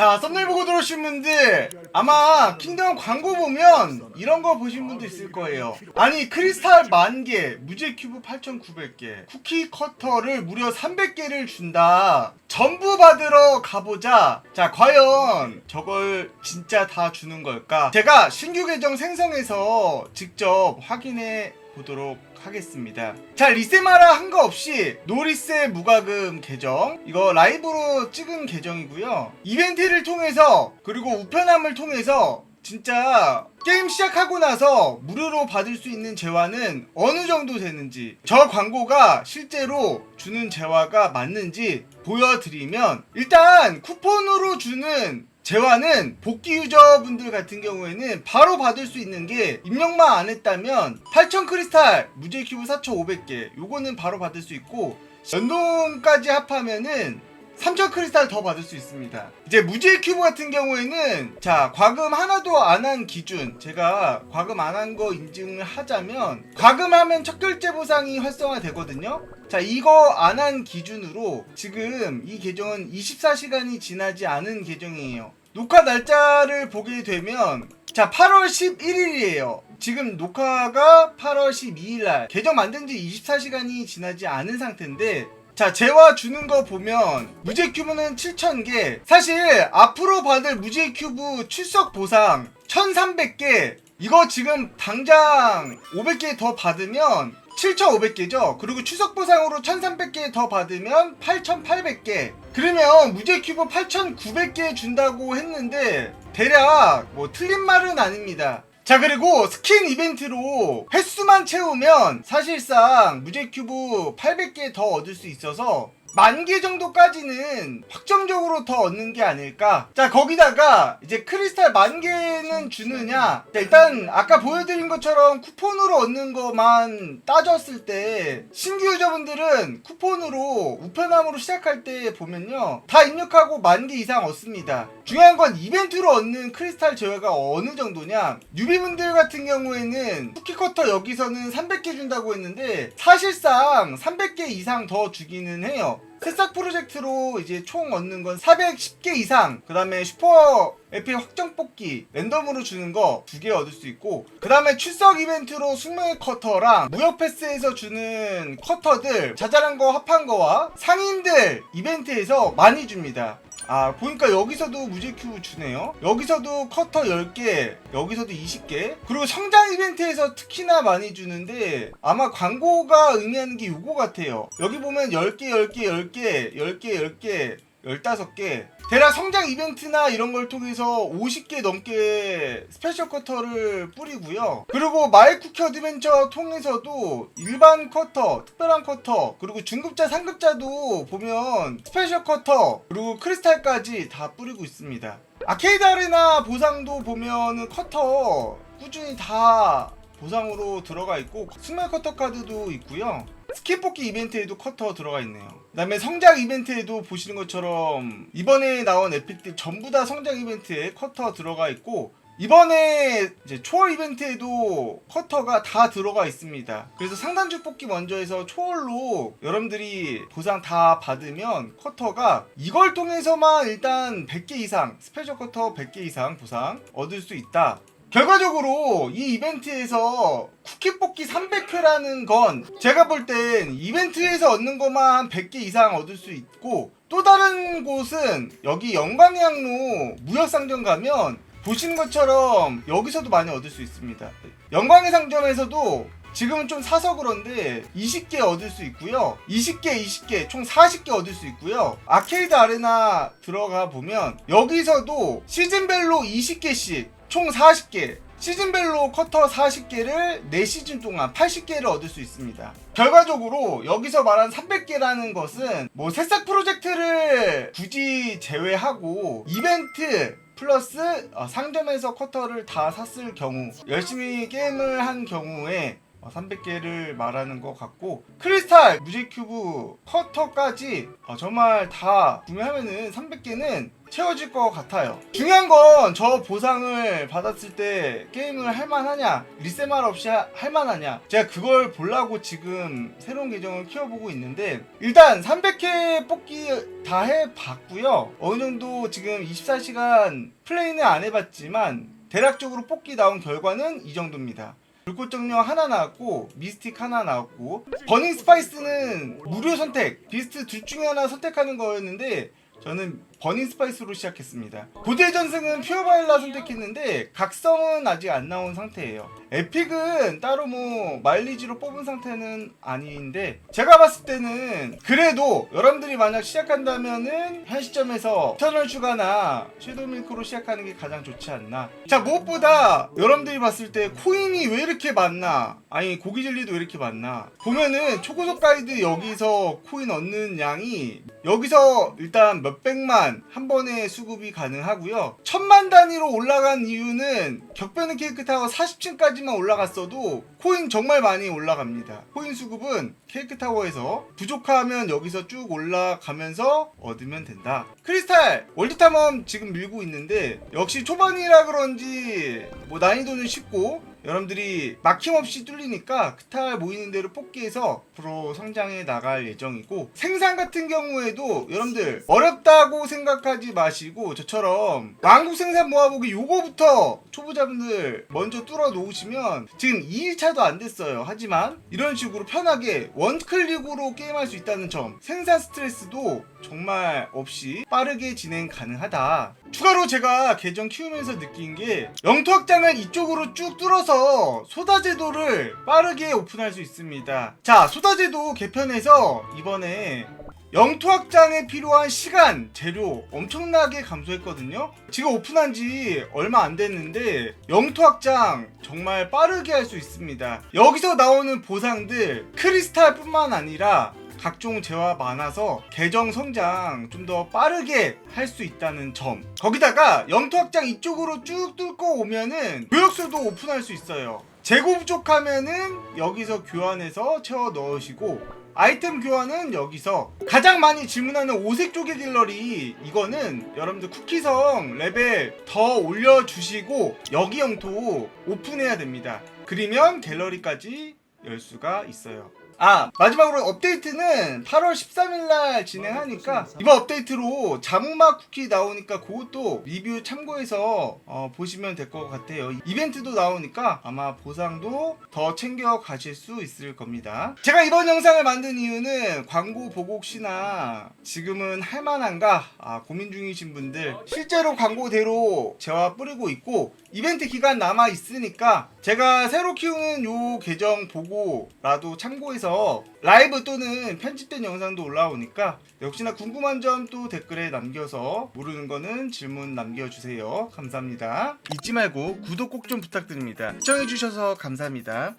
자 썸네일 보고 들어오신 분들 아마 킹덤 광고 보면 이런 거 보신 분도 있을 거예요. 아니 크리스탈 만개 무제 큐브 8900개 쿠키 커터를 무려 300개를 준다. 전부 받으러 가보자. 자 과연 저걸 진짜 다 주는 걸까? 제가 신규 계정 생성해서 직접 확인해 보도록 하겠습니다. 자 리세마라 한 거 없이 노리세 무과금 계정 이거 라이브로 찍은 계정이고요. 이벤트를 통해서 그리고 우편함을 통해서 진짜 게임 시작하고 나서 무료로 받을 수 있는 재화는 어느 정도 되는지 저 광고가 실제로 주는 재화가 맞는지 보여드리면 일단 쿠폰으로 주는 재화는 복귀 유저분들 같은 경우에는 바로 받을 수 있는 게 입력만 안 했다면 8000 크리스탈 무제 큐브 4500개 요거는 바로 받을 수 있고 연동까지 합하면은 3000 크리스탈 더 받을 수 있습니다. 이제 무제 큐브 같은 경우에는 자 과금 하나도 안 한 기준 제가 과금 안 한 거 인증을 하자면 과금하면 첫 결제 보상이 활성화 되거든요. 자 이거 안 한 기준으로 지금 이 계정은 24시간이 지나지 않은 계정이에요. 녹화 날짜를 보게 되면 자 8월 11일이에요. 지금 녹화가 8월 12일 날 계정 만든 지 24시간이 지나지 않은 상태인데 자, 재화 주는 거 보면 무제 큐브는 7,000개. 사실 앞으로 받을 무제 큐브 출석 보상 1,300개. 이거 지금 당장 500개 더 받으면 7,500개죠. 그리고 추석 보상으로 1,300개 더 받으면 8,800개. 그러면 무제 큐브 8,900개 준다고 했는데 대략 뭐 틀린 말은 아닙니다. 자 그리고 스킨 이벤트로 횟수만 채우면 사실상 무제 큐브 800개 더 얻을 수 있어서 만 개 정도까지는 확정적으로 더 얻는 게 아닐까. 자, 거기다가 이제 크리스탈 만 개는 주느냐. 자, 일단 아까 보여드린 것처럼 쿠폰으로 얻는 것만 따졌을 때 신규 유저분들은 쿠폰으로 우편함으로 시작할 때 보면요. 다 입력하고 만 개 이상 얻습니다. 중요한 건 이벤트로 얻는 크리스탈 제외가 어느 정도냐. 뉴비분들 같은 경우에는 쿠키커터 여기서는 300개 준다고 했는데 사실상 300개 이상 더 주기는 해요. 새싹 프로젝트로 이제 총 얻는 건 410개 이상 그 다음에 슈퍼 에피 확정 뽑기 랜덤으로 주는 거 두 개 얻을 수 있고 그 다음에 출석 이벤트로 숙명의 커터랑 무역 패스에서 주는 커터들 자잘한 거 합한 거와 상인들 이벤트에서 많이 줍니다 아 보니까 여기서도 무제 큐브 주네요. 여기서도 커터 10개 여기서도 20개. 그리고 성장 이벤트에서 특히나 많이 주는데 아마 광고가 의미하는 게 요거 같아요. 여기 보면 10개 10개 10개 10개 10개 15개 대략 성장 이벤트나 이런 걸 통해서 50개 넘게 스페셜 커터를 뿌리고요. 그리고 마이쿠키 어드벤처 통해서도 일반 커터, 특별한 커터, 그리고 중급자, 상급자도 보면 스페셜 커터, 그리고 크리스탈까지 다 뿌리고 있습니다. 아케이드 아레나 보상도 보면은 커터 꾸준히 다 보상으로 들어가 있고 승마 커터 카드도 있고요. 스킨 뽑기 이벤트에도 커터 들어가 있네요. 그다음에 성장 이벤트에도 보시는 것처럼 이번에 나온 에픽들 전부 다 성장 이벤트에 커터 들어가 있고 이번에 이제 초월 이벤트에도 커터가 다 들어가 있습니다. 그래서 상단주 뽑기 먼저 해서 초월로 여러분들이 보상 다 받으면 커터가 이걸 통해서만 일단 100개 이상 스페셜 커터 100개 이상 보상 얻을 수 있다. 결과적으로 이 이벤트에서 쿠키 뽑기 300회라는 건 제가 볼 땐 이벤트에서 얻는 것만 한 100개 이상 얻을 수 있고 또 다른 곳은 여기 영광의 항로 무역상점 가면 보시는 것처럼 여기서도 많이 얻을 수 있습니다. 영광의 상점에서도 지금은 좀 사서 그런데 20개 얻을 수 있고요. 20개, 20개, 총 40개 얻을 수 있고요. 아케이드 아레나 들어가 보면 여기서도 시즌별로 20개씩 총 40개 시즌별로 커터 40개를 4시즌 동안 80개를 얻을 수 있습니다. 결과적으로 여기서 말한 300개라는 것은 뭐 새싹 프로젝트를 굳이 제외하고 이벤트 플러스 어, 상점에서 커터를 다 샀을 경우 열심히 게임을 한 경우에 300개를 말하는 것 같고 크리스탈 무제큐브 커터까지 어, 정말 다 구매하면은 300개는 채워질 것 같아요. 중요한 건 저 보상을 받았을 때 게임을 할만하냐, 리세말 없이 하- 할만하냐. 제가 그걸 보려고 지금 새로운 계정을 키워보고 있는데 일단 300회 뽑기 다 해봤고요. 어느 정도 지금 24시간 플레이는 안 해봤지만 대략적으로 뽑기 나온 결과는 이 정도입니다. 불꽃 정령 하나 나왔고 미스틱 하나 나왔고. 버닝 스파이스는 무료 선택. 비스트 둘 중에 하나 선택하는 거였는데 저는 버닝 스파이스로 시작했습니다. 고대 전승은 퓨어 바일라 선택했는데 각성은 아직 안 나온 상태예요. 에픽은 따로 뭐 마일리지로 뽑은 상태는 아닌데 제가 봤을 때는 그래도 여러분들이 만약 시작한다면은 현 시점에서 터널 슈가나 섀도우 밀크로 시작하는 게 가장 좋지 않나. 자 무엇보다 여러분들이 봤을 때 코인이 왜 이렇게 많나? 아니 고기 젤리도 왜 이렇게 많나? 보면은 초고속 가이드 여기서 코인 얻는 양이 여기서 일단 몇백만 한 번에 수급이 가능하고요. 천만 단위로 올라간 이유는 격변의 케이크 타워 40층까지만 올라갔어도 코인 정말 많이 올라갑니다. 코인 수급은 케이크 타워에서 부족하면 여기서 쭉 올라가면서 얻으면 된다. 크리스탈 월드 탐험 지금 밀고 있는데 역시 초반이라 그런지 뭐 난이도는 쉽고 여러분들이 막힘없이 뚫리니까 크탈 모이는 대로 뽑기해서 앞으로 성장해 나갈 예정이고 생산 같은 경우에도 여러분들 어렵다고 생각하지 마시고 저처럼 왕국 생산 모아보기 요거부터 초보자분들 먼저 뚫어 놓으시면 지금 2일차도 안 됐어요. 하지만 이런 식으로 편하게 원클릭으로 게임할 수 있다는 점 생산 스트레스도 정말 없이 빠르게 진행 가능하다 추가로 제가 계정 키우면서 느낀 게 영토 확장을 이쪽으로 쭉 뚫어서 소다 제도를 빠르게 오픈할 수 있습니다. 자, 소다 제도 개편해서 이번에 영토 확장에 필요한 시간, 재료 엄청나게 감소했거든요. 지금 오픈한 지 얼마 안 됐는데 영토 확장 정말 빠르게 할 수 있습니다. 여기서 나오는 보상들 크리스탈뿐만 아니라 각종 재화 많아서 계정 성장 좀 더 빠르게 할 수 있다는 점. 거기다가 영토 확장 이쪽으로 쭉 뚫고 오면은 교역소도 오픈할 수 있어요. 재고 부족하면은 여기서 교환해서 채워 넣으시고 아이템 교환은 여기서 가장 많이 질문하는 오색 조개 갤러리 이거는 여러분들 쿠키성 레벨 더 올려주시고 여기 영토 오픈해야 됩니다. 그리면 갤러리까지 열 수가 있어요. 아 마지막으로 업데이트는 8월 13일 날 진행하니까 이번 업데이트로 자몽맛 쿠키 나오니까 그것도 리뷰 참고해서 어, 보시면 될 것 같아요. 이벤트도 나오니까 아마 보상도 더 챙겨 가실 수 있을 겁니다. 제가 이번 영상을 만든 이유는 광고 보고 혹시나 지금은 할만한가 아, 고민 중이신 분들 실제로 광고대로 재화 뿌리고 있고 이벤트 기간 남아 있으니까 제가 새로 키우는 요 계정 보고라도 참고 해서 라이브 또는 편집된 영상도 올라오니까 역시나 궁금한 점 또 댓글에 남겨서 모르는 거는 질문 남겨주세요. 감사합니다. 잊지 말고 구독 꼭 좀 부탁드립니다. 시청해주셔서 감사합니다.